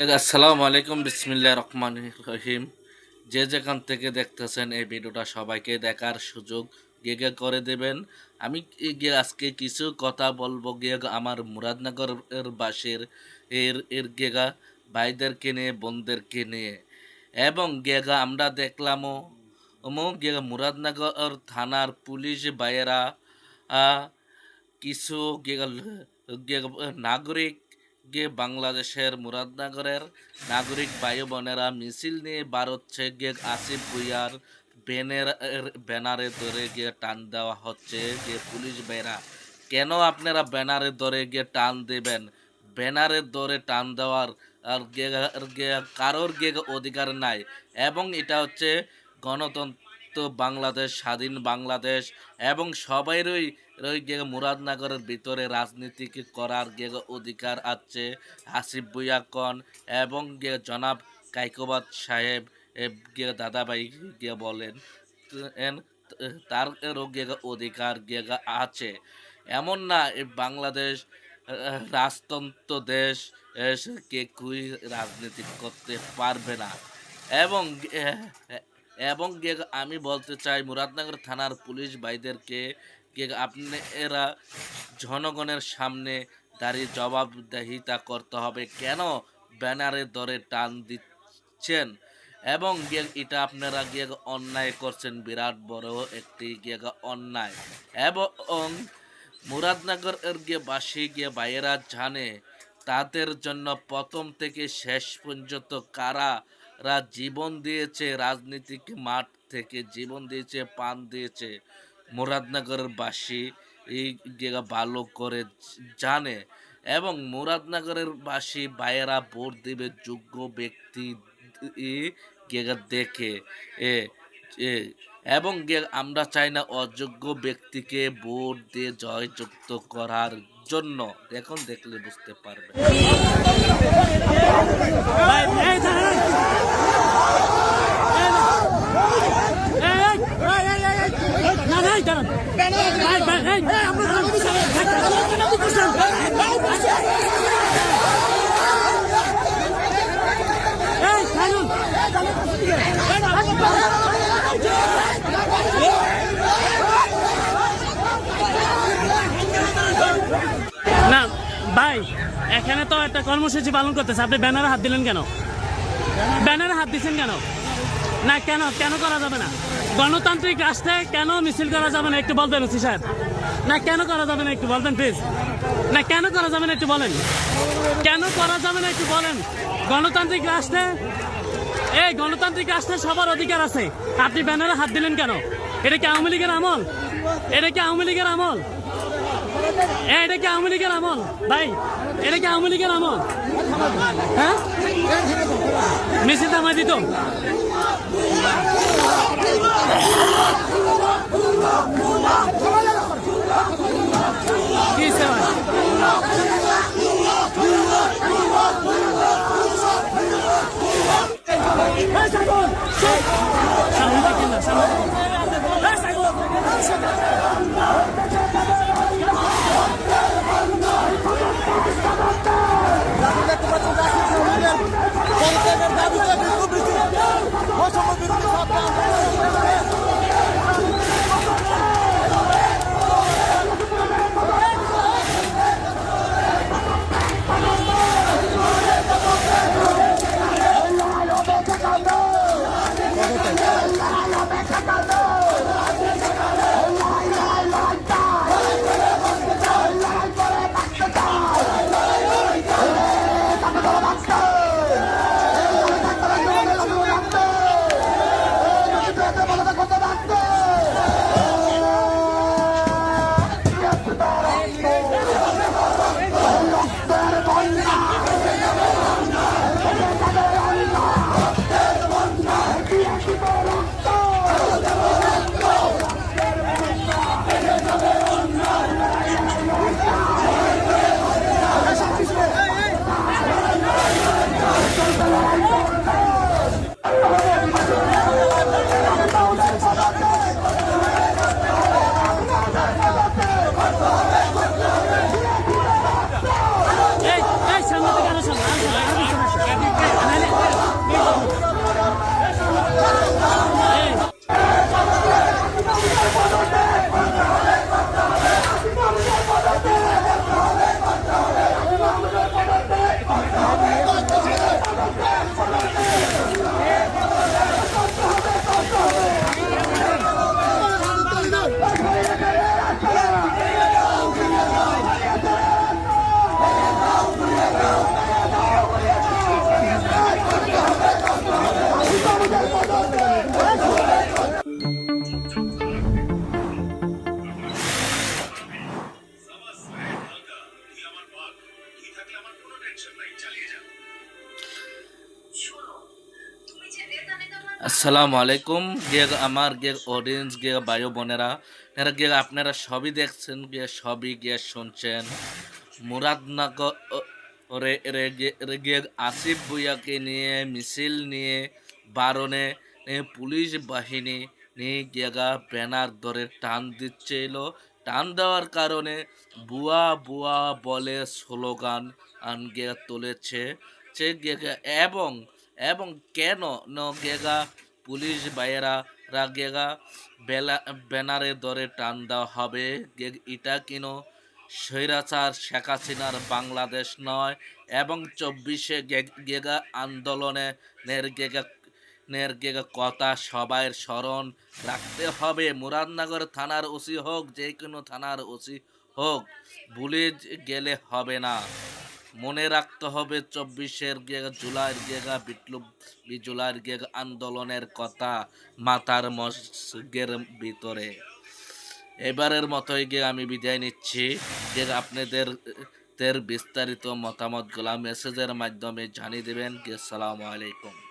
আসসালামু আলাইকুম বিসমিল্লাহ রহমান রহিম। যে যেখান থেকে দেখতেছেন এই ভিডিওটা সবাইকে দেখার সুযোগ গিয়ে করে দেবেন। আমি গিয়ে আজকে কিছু কথা বলব, গিয়ে আমার মুরাদনগর এর বাসের, এর এর গেগা ভাইদেরকে নিয়ে, বোনদেরকে নিয়ে। এবং গেগা আমরা দেখলামও মো গেগা মুরাদনগর থানার পুলিশ ভাইয়েরা কিছু গেগা গেগা নাগরিক গিয়ে বাংলাদেশের মুরাদনগরের নাগরিক ভাই বোনেরা মিছিল নিয়ে হচ্ছে গিয়ে আসিফ ভুইয়ার ব্যানের ব্যানারে ধরে গিয়ে টান দেওয়া হচ্ছে যে পুলিশ ভাইরা। কেন আপনারা ব্যানারে ধরে গিয়ে টান দেবেন? ব্যানারের ধরে টান দেওয়ার আর কারোর গিয়ে অধিকার নাই। এবং এটা হচ্ছে গণতন্ত্র বাংলাদেশ, স্বাধীন বাংলাদেশ এবং সবাইরই গিয়ে মুরাদনগরের ভিতরে রাজনীতি করার গিয়ে অধিকার আছে আসিফ ভুইয়া কন এবং গিয়ে জনাব কাইকোবাদ সাহেব গিয়ে দাদাভাই গিয়ে বলেন তার গিয়ে অধিকার গিয়ে আছে। এমন না বাংলাদেশ রাজতন্ত্র দেশ কে কুই রাজনীতি করতে পারবে না। এবং এবং আমি বলতে চাই, মুরাদনগর থানার পুলিশ ভাইদেরকে গিয়ে আপনি এরা জনগণের সামনে দাঁড়িয়ে জবাবদিহিতা করতে হবে, কেন ব্যানারে দরে টান দিচ্ছেন? এবং গিয়ে এটা আপনারা গিয়ে অন্যায় করছেন, বিরাট বড় একটি গিয়ে অন্যায়। এবং মুরাদনগর এর গিয়ে বাসী গিয়ে বাইরা জানে, তাদের জন্য প্রথম থেকে শেষ পর্যন্ত কারা রা জীবন দিয়েছে, রাজনীতিক মাঠ থেকে জীবন দিয়েছে পান দিয়েছে। মুরাদনগরের বাসী এই জায়গা ভালো করে জানে এবং মুরাদনগরের বাসী ভাইয়েরা ভোট দেবে যোগ্য ব্যক্তি গিয়ে দেখে এ এবং আমরা চাই না অযোগ্য ব্যক্তিকে ভোট দিয়ে জয়যুক্ত করার জন্য এখন দেখলে বুঝতে পারবে এই দাঁড়ান। এই, এই, এই, এই, এই, এই, না, ভাই এখানে তো একটা কর্মসূচি পালন করতেছে। আপনি ব্যানারে হাত দিলেন কেন? ব্যানারে হাত দিচ্ছেন কেন? না কেন? কেন করা যাবে না? গণতান্ত্রিক রাষ্ট্রে কেন মিছিল করা যাবে না? একটু বলবেন ওসি সাহেব। না কেন করা যাবে না? একটু বলবেন প্লিজ না কেন করা যাবে না? একটু বলেন। কেন করা যাবে না? একটু বলেন। গণতান্ত্রিক রাষ্ট্রে এই গণতান্ত্রিক রাষ্ট্রে সবার অধিকার আছে। আপনি ব্যানারে হাত দিলেন কেন? এটা কি আওয়ামী লীগের আমল? এটা কি আওয়ামী লীগের আমল? এ, এটা কি আওয়ামী লীগের আমল? ভাই এটা কি আওয়ামী লীগের আমল? হ্যাঁ? মিছিল থামাই দিত। সামনে সামনে আসসালামু আলাইকুম, গে আমার গে অডিয়েন্স গে বায়ু বোনেরা। এরা গে আপনারা সবই দেখছেন, গে সবই গে শুনছেন। মুরাদনগর গে- আসিফ ভুইয়াকে নিয়ে, মিছিল নিয়ে, বারণে পুলিশ বাহিনী নিয়ে গেগা ব্যানার ধরে টান দিচ্ছিল। টান দেওয়ার কারণে বুয়া বুয়া বলে স্লোগান আনগে তুলেছে। এবং এবং কেন ন গেগা পুলিশ বাইরা রা গেগা বেলা, ব্যানারে ধরে টান দেওয়া হবে? এটা কেন? স্বৈরাচার শেখ হাসিনার বাংলাদেশ নয় এবং চব্বিশে গেগা আন্দোলনে নের গেগা নের গেগা কথা সবাই স্মরণ রাখতে হবে। মুরাদনগর থানার ওসি হোক যে কোনো থানার ওসি হোক, ভুলে গেলে হবে না। মনে রাখতে হবে, চব্বিশের জুলাইয়ের গেগা, বিপ্লব জুলাইয়ের গেগা, আন্দোলনের কথা মাথার মসগের ভিতরে। এবারের মতোই গিয়ে আমি বিদায় নিচ্ছি। যে আপনাদের তের বিস্তারিত মতামতগুলা মেসেজের মাধ্যমে জানিয়ে দেবেন। সালামু আলাইকুম।